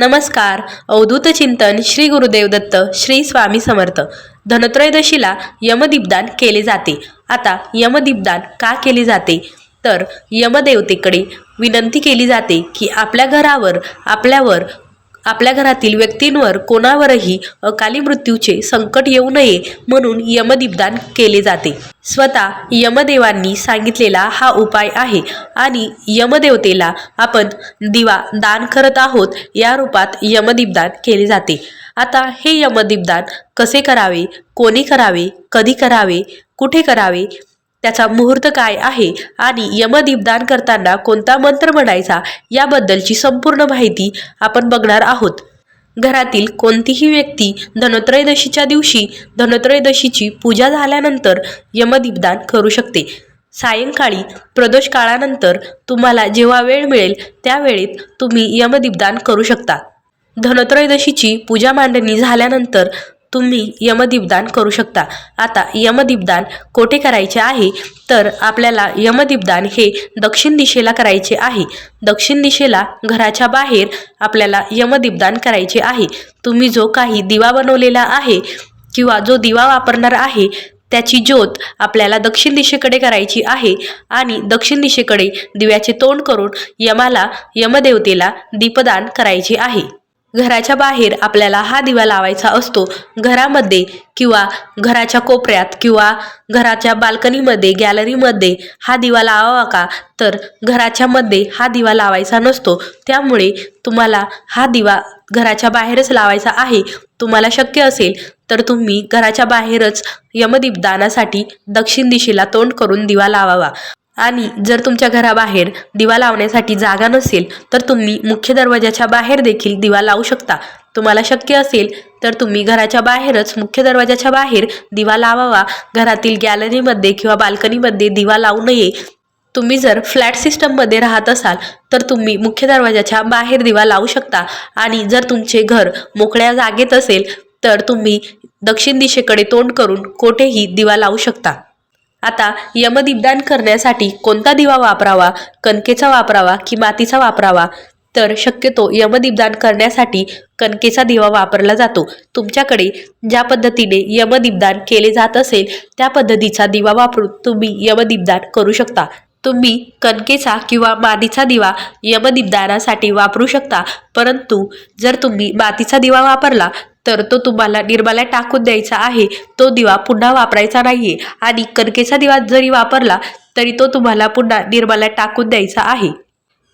नमस्कार. अवधूत चिंतन श्री गुरुदेव दत्त श्री स्वामी समर्थ. धनत्रयोदशीला यमदीपदान केले जाते. आता यमदीपदान का केले जाते? तर यमदेवतेकडे विनंती केली जाते की आपल्या घरावर आपल्यावर आपल्या घरातील व्यक्तींवर कोणावरही अकाली मृत्यूचे संकट येऊ नये म्हणून यमदीपदान केले जाते. स्वतः यमदेवांनी सांगितलेला हा उपाय आहे आणि यमदेवतेला आपण दिवा दान करत आहोत या रूपात यमदीपदान केले जाते. आता हे यमदीपदान कसे करावे कोणी करावे कधी करावे कुठे करावे त्याचा मुहूर्त काय आहे आणि यमदीपदान करताना कोणता मंत्र म्हणायचा याबद्दलची संपूर्ण माहिती आपण बघणार आहोत. घरातील कोणतीही व्यक्ती धनत्रयोदशीच्या दिवशी धनत्रयोदशीची पूजा झाल्यानंतर यमदीपदान करू शकते. सायंकाळी प्रदोष काळानंतर तुम्हाला जेव्हा वेळ मिळेल त्यावेळेत तुम्ही यमदीपदान करू शकता. धनत्रयोदशीची पूजा मांडणी झाल्यानंतर तुम्ही यमदीपदान करू शकता. आता यमदीपदान कोठे करायचे आहे? तर आपल्याला यमदीपदान हे दक्षिण दिशेला करायचे आहे. दक्षिण दिशेला घराच्या बाहेर आपल्याला यमदीपदान करायचे आहे. तुम्ही जो काही दिवा बनवलेला आहे किंवा जो दिवा वापरणार आहे त्याची ज्योत आपल्याला दक्षिण दिशेकडे करायची आहे आणि दक्षिण दिशेकडे दिव्याचे तोंड करून यमाला यमदेवतेला दीपदान करायचे आहे. घराच्या बाहेर आपल्याला हा दिवा लावायचा असतो. घरामध्ये किंवा घराच्या कोपऱ्यात किंवा घराच्या बाल्कनीमध्ये गॅलरीमध्ये हा दिवा लावावा का? तर घराच्या मध्ये हा दिवा लावायचा नसतो. त्यामुळे तुम्हाला हा दिवा घराच्या बाहेरच लावायचा आहे. तुम्हाला शक्य असेल तर तुम्ही घराच्या बाहेरच यमदीपदानासाठी दक्षिण दिशेला तोंड करून दिवा लावावा. आणि जर तुमच्या घराबाहेर दिवा लावण्यासाठी जागा नसेल तर तुम्ही मुख्य दरवाजाच्या बाहेर देखील दिवा लावू शकता. तुम्हाला शक्य असेल तर तुम्ही घराच्या बाहेरच मुख्य दरवाजाच्या बाहेर दिवा लावावा. घरातील गॅलरीमध्ये किंवा बाल्कनीमध्ये दिवा लावू नये. तुम्ही जर फ्लॅट सिस्टममध्ये राहत असाल तर तुम्ही मुख्य दरवाजाच्या बाहेर दिवा लावू शकता. आणि जर तुमचे घर मोकळ्या जागेत असेल तर तुम्ही दक्षिण दिशेकडे तोंड करून कोठेही दिवा लावू शकता. आता यमदीपदान करण्यासाठी कोणता दिवा वापरावा? कणकेचा वापरावा की मातीचा वापरावा? तर शक्यतो यमदीपदान करण्यासाठी कणकेचा दिवा वापरला जातो. तुमच्याकडे ज्या पद्धतीने यमदीपदान केले जात असेल त्या पद्धतीचा दिवा वापरून तुम्ही यमदीपदान करू शकता. तुम्ही कणकेचा किंवा मातीचा दिवा यमदीपदानासाठी वापरू शकता. परंतु जर तुम्ही मातीचा दिवा वापरला तर तो तुम्हाला निर्माल्या टाकून द्यायचा आहे. तो दिवा पुन्हा वापरायचा नाहीये. आणि कणकेचा दिवा जरी वापरला तरी तो तुम्हाला पुन्हा निर्माल्या टाकून द्यायचा आहे.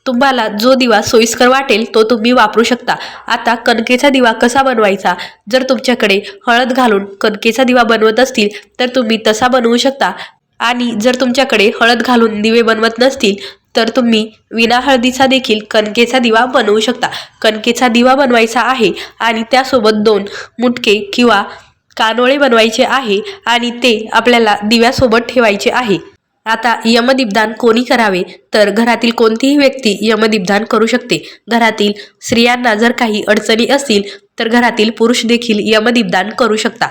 तुम्हाला जो दिवा सोयीस्कर वाटेल तो तुम्ही वापरू शकता. आता कणकेचा दिवा कसा बनवायचा? जर तुमच्याकडे हळद घालून कणकेचा दिवा बनवत असतील तर तुम्ही तसा बनवू शकता. आणि जर तुमच्याकडे हळद घालून दिवे बनवत नसतील तर तुम्ही विना हळदीचा देखील कणकेचा दिवा बनवू शकता. कणकेचा दिवा बनवायचा आहे आणि त्यासोबत दोन मुटके किंवा कानोळे बनवायचे आहे आणि ते आपल्याला दिव्यासोबत ठेवायचे आहे. आता यमदीपदान कोणी करावे? तर घरातील कोणतीही व्यक्ती यमदीपदान करू शकते. घरातील स्त्रियांना जर काही अडचणी असतील तर घरातील पुरुष देखील यमदीपदान करू शकता.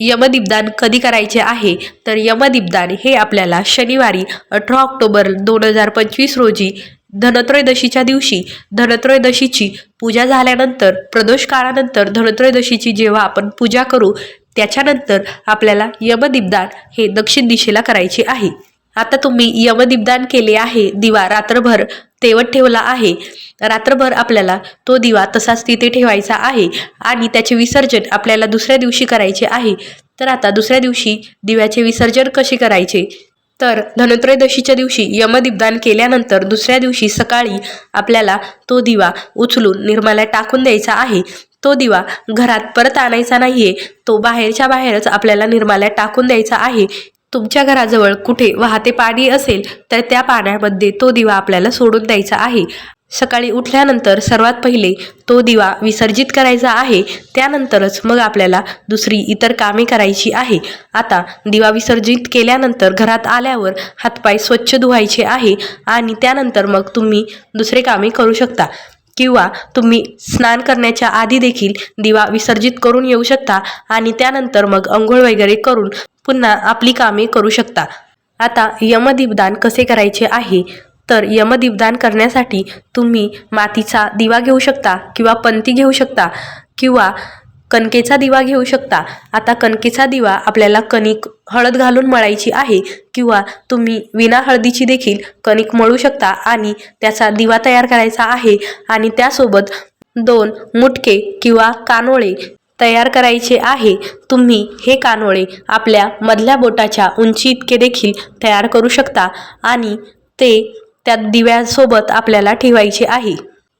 यमदीपदान कधी करायचे आहे? तर यमदीपदान हे आपल्याला शनिवारी अठरा ऑक्टोबर दोन हजार पंचवीस रोजी धनत्रयोदशीच्या दिवशी धनत्रयोदशीची पूजा झाल्यानंतर प्रदोष काळानंतर धनत्रयोदशीची जेव्हा आपण पूजा करू त्याच्यानंतर आपल्याला यमदीपदान हे दक्षिण दिशेला करायचे आहे. आता तुम्ही यमदीपदान केले आहे दिवा रात्रभर तेवत ठेवला आहे. रात्रभर आपल्याला तो दिवा तसाच तिथे ठेवायचा आहे आणि त्याचे विसर्जन आपल्याला दुसऱ्या दिवशी करायचे आहे. तर आता दुसऱ्या दिवशी दिव्याचे विसर्जन कसे करायचे? तर धनत्रयोदशीच्या दिवशी यमदीपदान केल्यानंतर दुसऱ्या दिवशी सकाळी आपल्याला तो दिवा उचलून निर्माल्यात टाकून द्यायचा आहे. तो दिवा घरात परत आणायचा नाहीये तो बाहेरच्या बाहेरच आपल्याला निर्माल्यात टाकून द्यायचा आहे. तुमच्या घराजवळ कुठे वाहते पाणी असेल तर त्या पाण्यामध्ये तो दिवा आपल्याला सोडून द्यायचा आहे. सकाळी उठल्यानंतर सर्वात पहिले तो दिवा विसर्जित करायचा आहे त्यानंतरच मग आपल्याला दुसरी इतर कामे करायची आहे. आता दिवा विसर्जित केल्यानंतर घरात आल्यावर हातपाय स्वच्छ धुवायचे आहे आणि त्यानंतर मग तुम्ही दुसरे कामे करू शकता. किंवा तुम्ही स्नान करण्याच्या आधी देखील दिवा विसर्जित करून येऊ शकता आणि त्यानंतर मग अंघोळ वगैरे करून पुन्हा आपली कामे करू शकता. आता यमदीपदान कसे करायचे आहे? तर यमदीपदान करण्यासाठी तुम्ही मातीचा दिवा घेऊ शकता किंवा पंती घेऊ शकता किंवा कणकेचा दिवा घेऊ शकता. आता कणकेचा दिवा आपल्याला कणिक हळद घालून मळायची आहे किंवा तुम्ही विना हळदीची देखील कणिक मळू शकता आणि त्याचा दिवा तयार करायचा आहे आणि त्यासोबत दोन मुटके किंवा कानोळे तयार करायचे आहे. तुम्ही हे कानोळे आपल्या मधल्या बोटाच्या उंची इतके देखील तयार करू शकता आणि ते त्या दिव्यासोबत आपल्याला ठेवायचे आहे.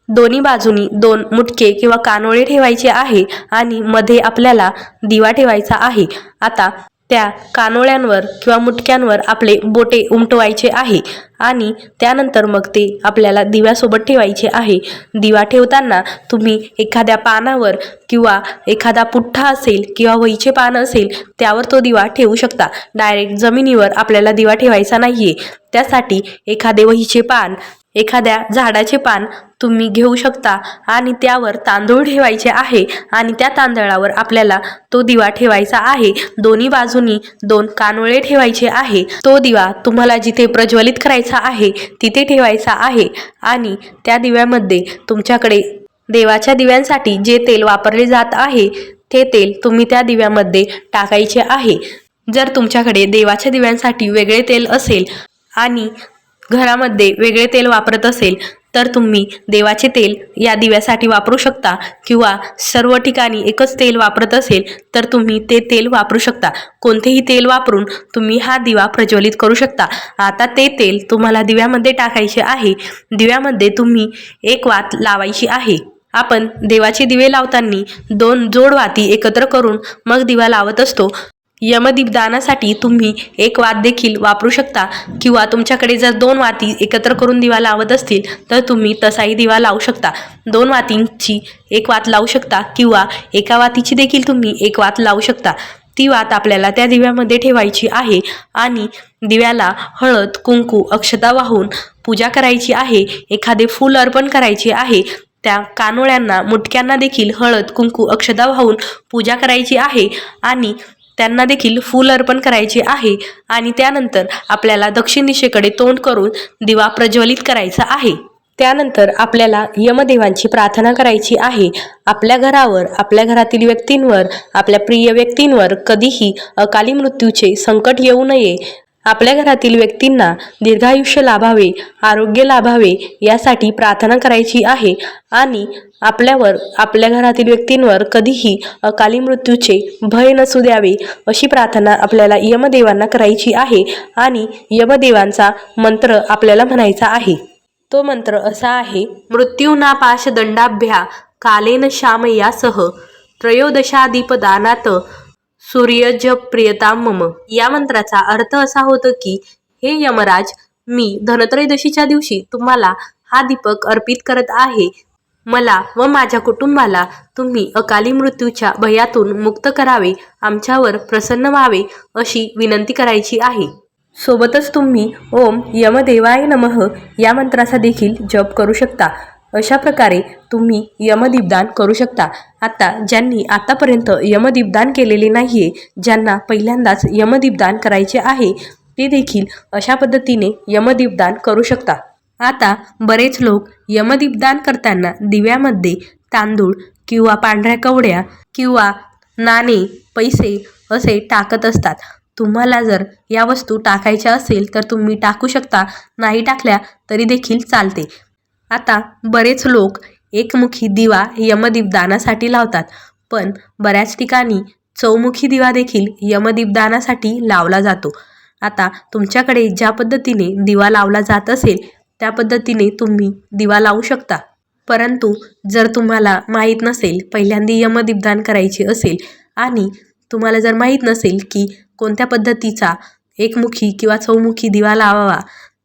दोन्ही बाजूनी दोन मुटके किंवा कानोळे ठेवायचे आहे आणि मध्ये आपल्याला दिवा ठेवायचा आहे. आता त्या कानोळ्यांवर किंवा मुटक्यांवर आपले बोटे उमटवायचे आहे आणि त्यानंतर मग ते आपल्याला दिव्यासोबत ठेवायचे आहे. दिवा ठेवताना तुम्ही एखाद्या पानावर किंवा एखादा पुठ्ठा असेल किंवा वहीचे पान असेल त्यावर तो दिवा ठेवू शकता. डायरेक्ट जमिनीवर आपल्याला दिवा ठेवायचा नाहीये. त्यासाठी एखादे वहीचे पान एखाद्या झाडाचे पान तुम्ही घेऊ शकता आणि त्यावर तांदूळ ठेवायचे आहे आणि त्या तांदळावर आपल्याला तो दिवा ठेवायचा आहे. दोन्ही बाजूनी दोन कानोळे ठेवायचे आहे. तो दिवा तुम्हाला जिथे प्रज्वलित करायचा आहे तिथे ठेवायचा आहे आणि त्या दिव्यामध्ये तुमच्याकडे देवाच्या दिव्यांसाठी जे तेल वापरले जात आहे ते तेल तुम्ही त्या दिव्यामध्ये टाकायचे आहे. जर तुमच्याकडे देवाच्या दिव्यांसाठी वेगळे तेल असेल आणि घरामध्ये वेगळे तेल वापरत असेल तर तुम्ही देवाचे तेल या दिव्यासाठी वापरू शकता किंवा सर्व ठिकाणी एकच तेल वापरत असेल तर तुम्ही ते तेल वापरू शकता. कोणतेही तेल वापरून तुम्ही हा दिवा प्रज्वलित करू शकता. आता ते तेल तुम्हाला दिव्यामध्ये टाकायचे आहे. दिव्यामध्ये तुम्ही एक वात लावायची आहे. आपण देवाचे दिवे लावताना दोन जोड वाती एकत्र करून मग दिवा लावत असतो. यमदीपदानासाठी तुम्ही एक वात देखील वापरू शकता. किंवा तुमच्याकडे जर दोन वाती एकत्र करून दिवा लावत असतील तर तुम्ही तसाही दिवा लावू शकता. दोन वातींची एक वात लावू शकता किंवा एका वातीची देखील तुम्ही एक वात लावू शकता. ती वात आपल्याला त्या दिव्यामध्ये ठेवायची आहे आणि दिव्याला हळद कुंकू अक्षता वाहून पूजा करायची आहे. एखादे फूल अर्पण करायचे आहे. त्या कानोळ्यांना मुटक्यांना देखील हळद कुंकू अक्षता वाहून पूजा करायची आहे. आणि त्यांना देखील फूल अर्पण करायचे आहे आणि त्यानंतर आपल्याला दक्षिण दिशेकडे तोंड करून दिवा प्रज्वलित करायचा आहे. त्यानंतर आपल्याला यमदेवांची प्रार्थना करायची आहे. आपल्या घरावर आपल्या घरातील व्यक्तींवर आपल्या प्रिय व्यक्तींवर कधीही अकाली मृत्यूचे संकट येऊ नये. आपल्या घरातील व्यक्तींना दीर्घायुष्य लाभावे आरोग्य लाभावे यासाठी प्रार्थना करायची आहे आणि आपल्यावर आपल्या घरातील व्यक्तींवर कधीही अकाली मृत्यूचे भय नसू द्यावे अशी प्रार्थना आपल्याला यमदेवांना करायची आहे आणि यमदेवांचा मंत्र आपल्याला म्हणायचा आहे. तो मंत्र असा आहे मृत्यूना पाश दंडाभ्या कालेन श्यामयासह सूर्य जप प्रियता मम. या मंत्राचा अर्थ असा होतो की हे यमराज मी धनत्रयोदशीच्या दिवशी तुम्हाला हा दीपक अर्पित करत आहे. मला व माझ्या कुटुंबाला तुम्ही अकाली मृत्यूच्या भयातून मुक्त करावे आमच्यावर प्रसन्न व्हावे अशी विनंती करायची आहे. सोबतच तुम्ही ओम यमदेवाय नमः या मंत्राचा देखील जप करू शकता. अशा प्रकारे तुम्ही यमदीपदान करू शकता. आता ज्यांनी आतापर्यंत यमदीपदान केलेले नाहीये ज्यांना पहिल्यांदाच यमदीपदान करायचे आहे ते देखील अशा पद्धतीने यमदीपदान करू शकता. आता बरेच लोक यमदीपदान करताना दिव्यामध्ये तांदूळ किंवा पांढऱ्या कवड्या किंवा नाणे पैसे असे टाकत असतात. तुम्हाला जर या वस्तू टाकायच्या असेल तर तुम्ही टाकू शकता नाही टाकल्या तरी देखील चालते. आता बरेच लोक एकमुखी दिवा यमदीपदानासाठी लावतात पण बऱ्याच ठिकाणी चौमुखी दिवा देखील यमदीपदानासाठी लावला जातो. आता तुमच्याकडे ज्या पद्धतीने दिवा लावला जात असेल त्या पद्धतीने तुम्ही दिवा लावू शकता. परंतु जर तुम्हाला माहीत नसेल पहिल्यांदा यमदीपदान करायचे असेल आणि तुम्हाला जर माहीत नसेल की कोणत्या पद्धतीचा एकमुखी किंवा चौमुखी दिवा लावावा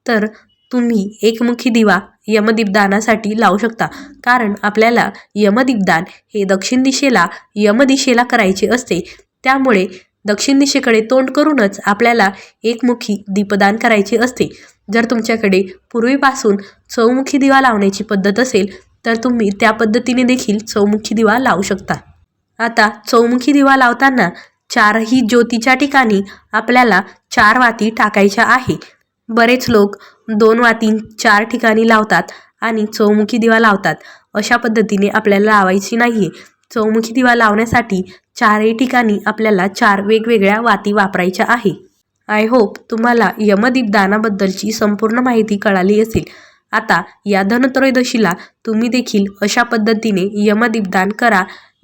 तर तुम्ही एकमुखी दिवा यमदीपदानासाठी लावू शकता. कारण आपल्याला यमदीपदान हे दक्षिण दिशेला यमदिशेला करायचे असते. त्यामुळे दक्षिण दिशेकडे तोंड करूनच आपल्याला एकमुखी दीपदान करायचे असते. जर तुमच्याकडे पूर्वीपासून चौमुखी दिवा लावण्याची पद्धत असेल तर तुम्ही त्या पद्धतीने देखील चौमुखी दिवा लावू शकता. आता चौमुखी दिवा लावताना चारही ज्योतीच्या ठिकाणी आपल्याला चार वाती टाकायच्या आहे. बरेच लोक दोन वाती चार ठिकाणी लावतात आणि चौमुखी दिवा लावतात. अशा पद्धतीने आपल्याला लावायची नाही आहे चौमुखी दिवा लावण्यासाठी चारही ठिकाणी आपल्याला चार वेगवेगळ्या वाती वापरायच्या आहे. आय होप तुम्हाला यमदीपदानाबद्दलची संपूर्ण माहिती कळाली असेल. आता या धनत्रयोदशीला तुम्ही देखील अशा पद्धतीने यमदीपदान करा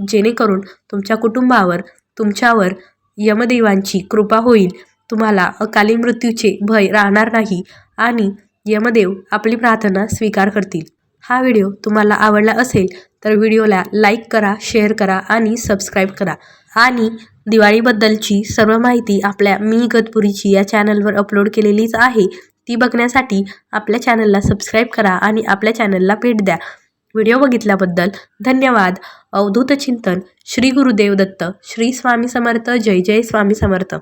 जेणेकरून तुमच्या कुटुंबावर तुमच्यावर यमदेवांची कृपा होईल. तुम्हाला अकाली मृत्यूचे भय राहणार नाही आणि यमदेव आपली प्रार्थना स्वीकार करतील. हा व्हिडिओ तुम्हाला आवडला असेल तर व्हिडिओला लाईक करा शेअर करा आणि सबस्क्राईब करा. आणि दिवाळीबद्दलची सर्व माहिती आपल्या मी गतपुरीची या चॅनलवर अपलोड केलेलीच आहे ती बघण्यासाठी आपल्या चॅनलला सबस्क्राईब करा आणि आपल्या चॅनलला भेट द्या. व्हिडिओ बघितल्याबद्दल धन्यवाद. अवधूत चिंतन श्री गुरुदेव दत्त श्री स्वामी समर्थ जय जय स्वामी समर्थ.